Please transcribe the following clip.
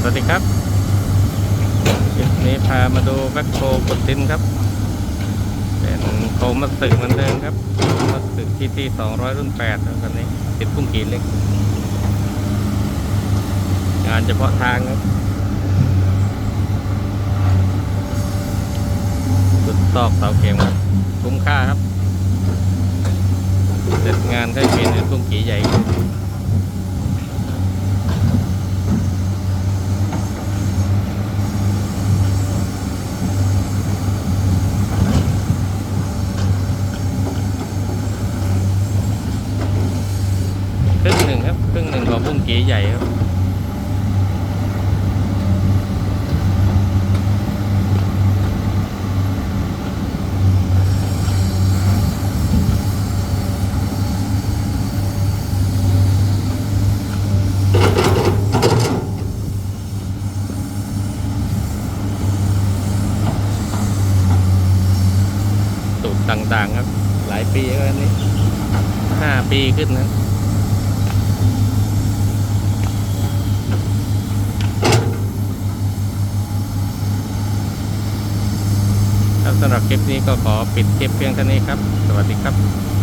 สวัสดีครับคลิปนี้พามาดูแบ็คโคกดดินครับ เป็นโคมมัตสึเหมือนเดิมครับมัตสึทีทีสองร้อยรุ่นแปดครับนี้ ติดพุ่งกีเล็ก งานเฉพาะทางครับสุดซอกเสาเข็มครับคุ้มค่าครับ เสร็จงานก็เคียนเป็นพุ่งกีใหญ่ ครึ่งหนึ่งครับครึ่งหนึ่งของบุ้งกีใหญ่ครับตรต่างๆครับ หลายปีแล้วอันนี้ห้าปีขึ้นนะครับ ครับสำหรับคลิปนี้ก็ขอปิดคลิปเพียงเท่านี้ครับ สวัสดีครับ